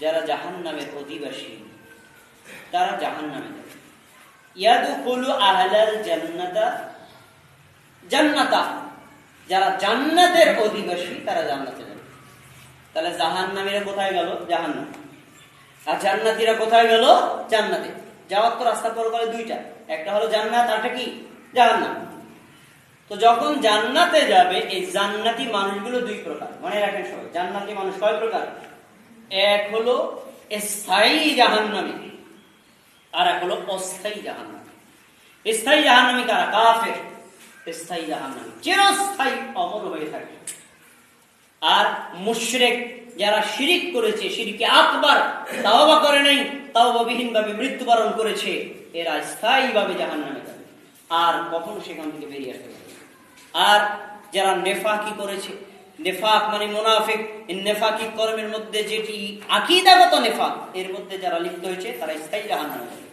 যারা জাহান্নামের অধিবাসী, তারা জান্নাতা। যারা জান্নাতের অধিবাসী, তারা জান্নাতে যাবে। তাহলে জাহান্নামীরা কোথায় গেল? জাহান্নাম। আর জান্নাতীরা কোথায় গেল? জান্নাতে। যাওয়ার তো রাস্তা পর করে দুইটা। একটা হলো জান্নাত আরটা কি? জাহান্নাম। তো যখন জান্নাতে যাবে, এই জান্নাতি মানুষগুলো দুই প্রকার। মনে রাখেন সবাই, জান্নাতি মানুষ কয় প্রকার? এক হলো স্থায়ী জাহান্নামী আর এক হলো অস্থায়ী জাহান্নামী। স্থায়ী জাহান্নামী কারা? কাফের। স্থায়ী জাহান্নামী, চিরস্থায়ী, অমর হয়ে থাকে। আর মুশরেক যারা শিরিক করেছে, শিরিকে আকবার, তাওবা করে নাই তাওবাবিহীন ভাবে মৃত্যুবরণ করেছে, এরা স্থায়ী ভাবে জাহান্নামে। যাবে আর কখনো সেখান থেকে বেরিয়ে আসতে পারবে না। আর যারা নেফাকি করেছে, নেফাক মানে মুনাফিক নেফাকি কর্মের মধ্যে যেটি আকিদাগত নেফাক, এর মধ্যে যারা লিপ্ত হয়েছে, তারা স্থায়ী জাহান্নামে যাবে।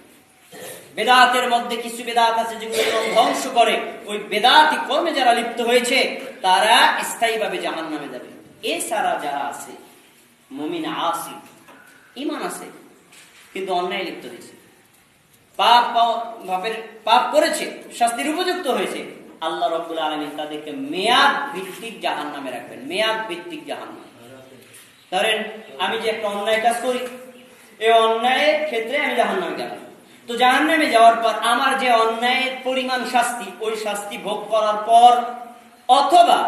বেদাতের মধ্যে কিছু বেদাত আছে যেগুলো ধ্বংস করে, ওই বেদাতি কর্মে যারা লিপ্ত হয়েছে, তারা স্থায়ীভাবে জাহান নামে যাবে। এছাড়া যারা আছে, মমিন আসি ইমান আছে কিন্তু অন্যায় লিপ্ত হয়েছে। পাপ বাপের পাপ করেছে, শাস্তির উপযুক্ত হয়েছে আল্লাহ রব্বুল আলমিন তাদেরকে মেয়াদ ভিত্তিক জাহান নামে রাখবেন, মেয়াদ ভিত্তিক জাহান ধরেন, আমি যে একটা অন্যায় কাজ করি, এই অন্যায়ের ক্ষেত্রে আমি জাহান নামে গেলাম। তো জাহান নামে যাওয়ার পর আমার যে অন্যায়ের পরিমাণ শাস্তি, ওই শাস্তি ভোগ করার পর অথবা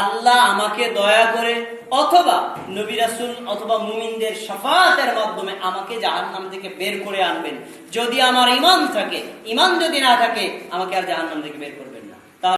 আল্লাহ আমাকে দয়া করে, অথবা নবী রাসূল অথবা মুমিনদের সাফাতের মাধ্যমে আমাকে জাহান্নাম থেকে বের করে আনবেন। যদি আমার ইমান থাকে ইমান যদি না থাকে, আমাকে আর জাহান্নাম থেকে বের করবেন